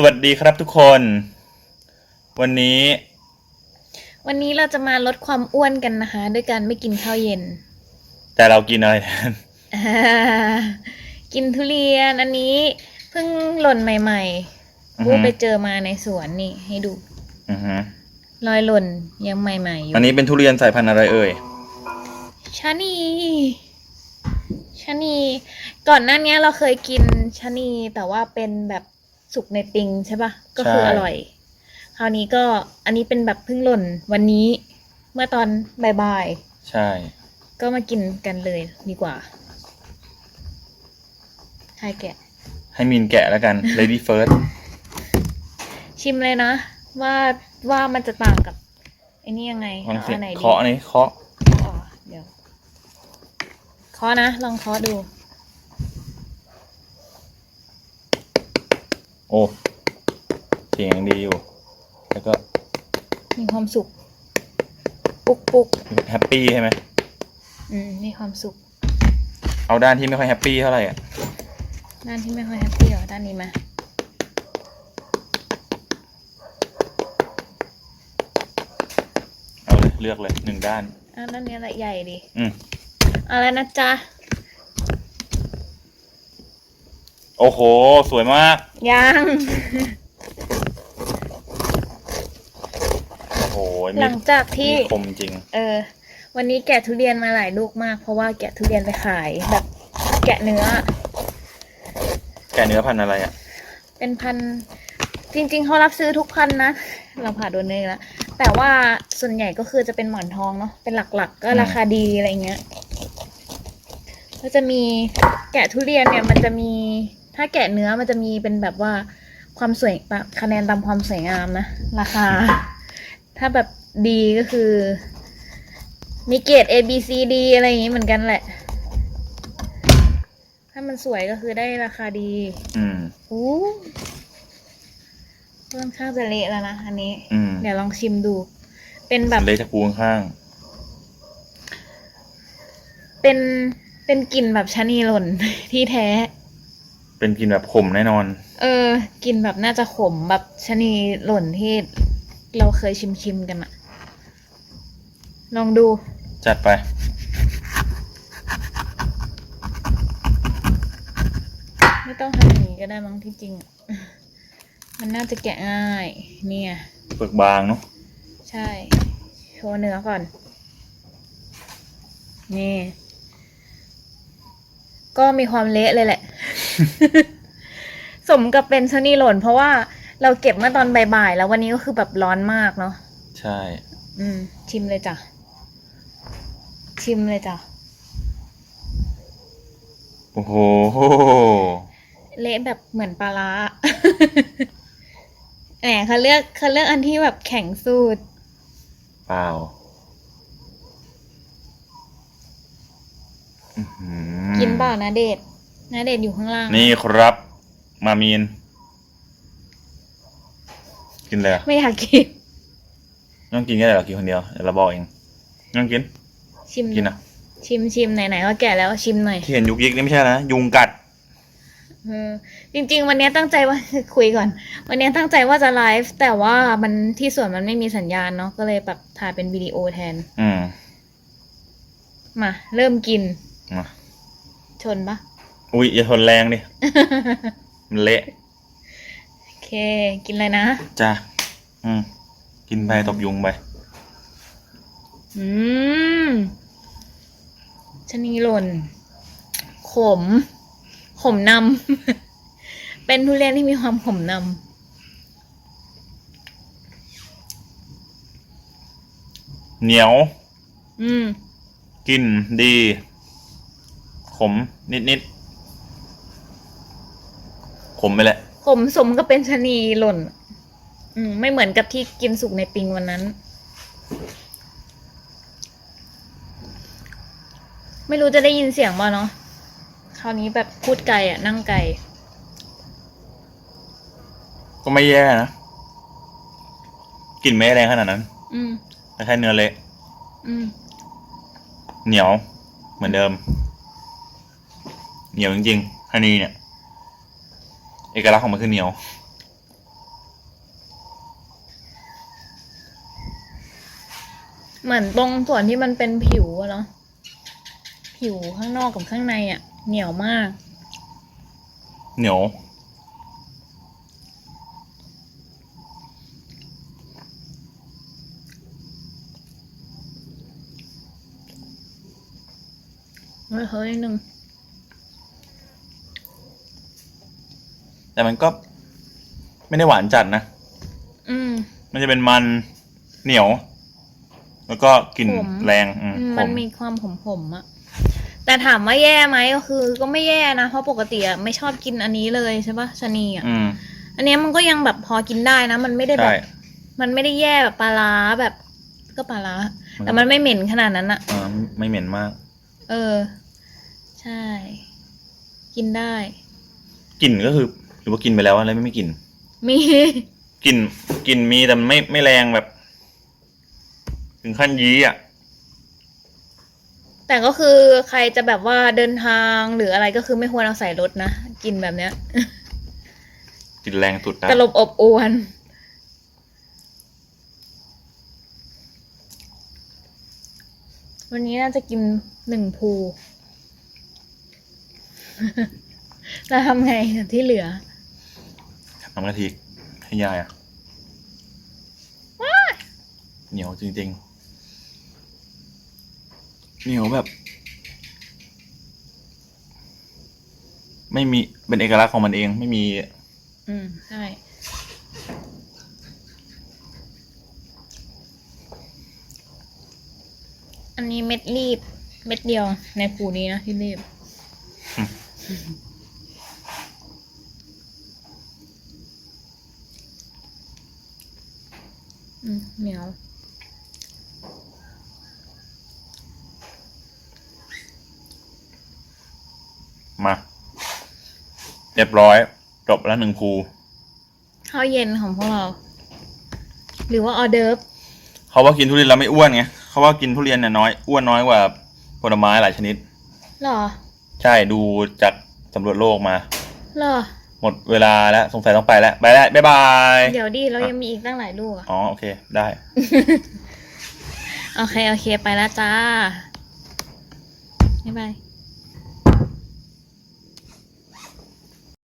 สวัสดีครับทุกคน วันนี้ วันนี้เราจะมาลดความอ้วนกันนะคะ ด้วยการไม่กินข้าวเย็น แต่เรากินอะไรแทนอ่ากินทุเรียนอันนี้เพิ่งหล่นใหม่อือฮึๆบูไปเจอมาในสวนนี่ให้ดู อือฮึรอยหล่นยังใหม่ๆอยู่อันนี้เป็นทุเรียนสายพันธุ์อะไรเอ่ย ชะนีชะนี ก่อนหน้านี้เราเคยกินชะนีแต่ว่าเป็นแบบ สุกในปิงใช่ปะก็คือใช่อร่อย คราวนี้ก็อันนี้เป็นแบบเพิ่งหล่นวันนี้เมื่อตอนบ่ายๆใช่ ก็มากินกันเลยดีกว่าใครแกะ ให้มินแกะแล้วกัน lady first ชิมเลยนะ ว่าว่ามันจะต่างกับไอ้นี่ยังไงลองเอาสิอันไหนดีเคาะนี่เคาะอ๋อเดี๋ยวเคาะนะ ลองเคาะดู โอ้เสียงยังดีอยู่ แล้วก็มีความสุข ปุกปุกแฮปปี้ใช่ไหมอืมมีความสุข เอาด้านที่ไม่ค่อยแฮปปี้เท่าไหร่อะด้านที่ไม่ค่อยแฮปปี้เหรอด้านนี้มาเอาเลยเลือกเลยหนึ่งด้านอะด้านนี้แหละใหญ่ดีอืมอะไรนะจ๊ะ โอ้โห สวยมาก ยังโอ้โหหมีลังจากที่ มีคมจริง เออ วันนี้แกะทุเรียนมาหลายลูกมาก เพราะว่าแกะทุเรียนไปขายแบบแกะเนื้อ แกะเนื้อพันธุ์อะไรอะ เป็นพันธุ์จริงๆเขารับซื้อทุกพันธุ์นะ เราผ่าโดนเนยแล้วแต่ว่าส่วนใหญ่ก็คือจะเป็นหมอนทองเนาะเป็นหลักๆ ก็อืม ราคาดีอะไรเงี้ย ก็จะมีแกะทุเรียนเนี่ยมันจะมี ถ้าแกะเนื้อมันจะมีเป็นแบบว่าความสวยคะแนนตามความสวยงามนะ ราคา ถ้าแบบดีก็คือ มีเกรด A B C D อะไรอย่างงี้เหมือนกันแหละ ถ้ามันสวยก็คือได้ราคาดี อืมอู้ค่อนข้างจะเละแล้วนะอันนี้ อืมเดี๋ยวลองชิมดู เป็นแบบ เละจากปูข้างเป็น เป็นกลิ่นแบบชะนีหล่นที่แท้ๆ เป็นกลินแบบขมแน่นอน เออกลิ่นแบบน่าจะขมแบบชะนีหล่นที่เราเคยชิมชิมๆกันอะลองดู จัดไป ไม่ต้องทำอย่างนี้ก็ได้มั้งที่จริงอะมันน่าจะแกะง่าย เนี่ยเปลือกบางเนาะใช่ โชว์เนื้อก่อน นี่ ก็มีความเละเลยแหละ สมกับเป็นชะนีหล่น เพราะว่าเราเก็บเมื่อตอนบ่ายๆ แล้ววันนี้ก็คือแบบร้อนมากเนาะใช่ อืม ชิมเลยจ้ะ ชิมเลยจ้ะ โอ้โห เละแบบเหมือนปลาร้า แหมเขาเลือกเขาเลือกอันที่แบบแข็งสูตรเปล่าอื้อหือกินเปล่านะเดช นะเดชอยู่ข้างล่าง นี่ครับ มามีน กินเลยเหรอไม่อยากกินต้องกินแค่ไหนเรากินคนเดียวเดี๋ยวเราบอกเองต้องกิน ชิมกินอะชิมชิมไหนๆก็แก่แล้วชิมหน่อยที่เห็นยุกยิกนี่ไม่ใช่นะ ยุงกัด เออจริง ๆ วันนี้ตั้งใจว่า คุยก่อน วันนี้ตั้งใจว่าจะไลฟ์แต่ว่ามันที่สวนมันไม่มีสัญญาณเนาะก็เลยแบบถ่ายเป็นวิดีโอแทน อืมมา เริ่มกินมาชนปะ อุ้ยอย่าทนแรงดิ มันเละ โอเค กินเลยนะ จ้ะอืม กินไปตบยุงไป อืมชะนีหล่น ขม ขมนำ เป็นทุเรียนที่มีความขมนเหนียวำ อืม กลิ่นดี ขม นิดนิดๆ ขมไปแหละ ขมสมก็เป็นชะนีหล่น อืม ไม่เหมือนกับที่กินสุกในปิงวันนั้น ไม่รู้จะได้ยินเสียงบ่เนาะคราวนี้แบบพูดไกลอะ นั่งไกลก็ไม่แย่นะกลิ่นไม่แรงขนาดนั้นอืม แต่แค่เนื้อเละอืม เหนียว เหมือนเดิม เหนียวจริงๆฮันนี่เนี่ย เอกลักษณ์ของมันคือเหนียว เหมือนตรงส่วนที่มันเป็นผิวอะเนาะผิวข้างนอกกับข้างในอะเหนียวมาก เหนียว เฮ้ยหนึ่ง แต่มันก็ไม่ได้หวานจัดนะ อืม มันจะเป็นมันเหนียว แล้วก็กลิ่นขม แรงอืมอืมขมันมมีความขมๆอะแต่ถามว่าแย่ไหมก็คือ ก็ไม่แย่นะ เพราะปกติอะไม่ชอบกินอันนี้เลยใช่ปะชะนีอะอืมอันเนี้ยมันก็ยังแบบพอกินได้นะ มันไม่ได้แบใช่บ มันไม่ได้แย่แบบปลาร้าแบบ ก็ปลาร้ามันแต่มันไม่เหม็นขนาดนั้นอะอ่าไม่เหม็นมากเออ ใช่ กินได้ กลิ่นก็คือห รือว่ากินไปแล้วอะไรไม่ไม่กลิ่นมี กลิ่นกลิ่นมีแต่มันไม่ไม่แรงแบบ ถึงขั้นยี้อะ แต่ก็คือใครจะแบบว่าเดินทางหรืออะไรก็คือไม่ควรเอาใส่รถนะกินแบบเนี้ยกลิ่นแรงสุดนะตลบอบอวน วันนี้น่าจะกินหนึ่งภูแล้วทำไงที่เหลือ น้ำกะทิให้ยายอะเหนียวจริงๆเหนียวแบบ ไม่มีเป็นเอกลักษณ์ของมันเองไม่มี อืมใช่อันนี้เม็ดรีบ เม็ดเดียวในภูนี้นะที่รีบ อืมเหนียวมาเรียบร้อย จบแล้วหนึ่งภูข้าวเย็นของพวกเรา หรือว่าออเดิร์ฟเขาว่ากินทุเรียนแล้วไม่อ้วนไงเขาว่ากินทุเรียนเนี่ยน้อยอ้วนน้อยกว่าผลไม้หลายชนิดเหรอ ใช่ดูจากสำรวจโลกมาเหรอ หมดเวลาแล้วสงสัยต้องไปแล้ว ไปแล้วบ๊ายบาย เดี๋ยวดิเรายังมีอีกตั้งหลายลูกอะอ๋อ โอเค ได้ โอเค โอเค ไปแล้วจ้า บ๊ายบาย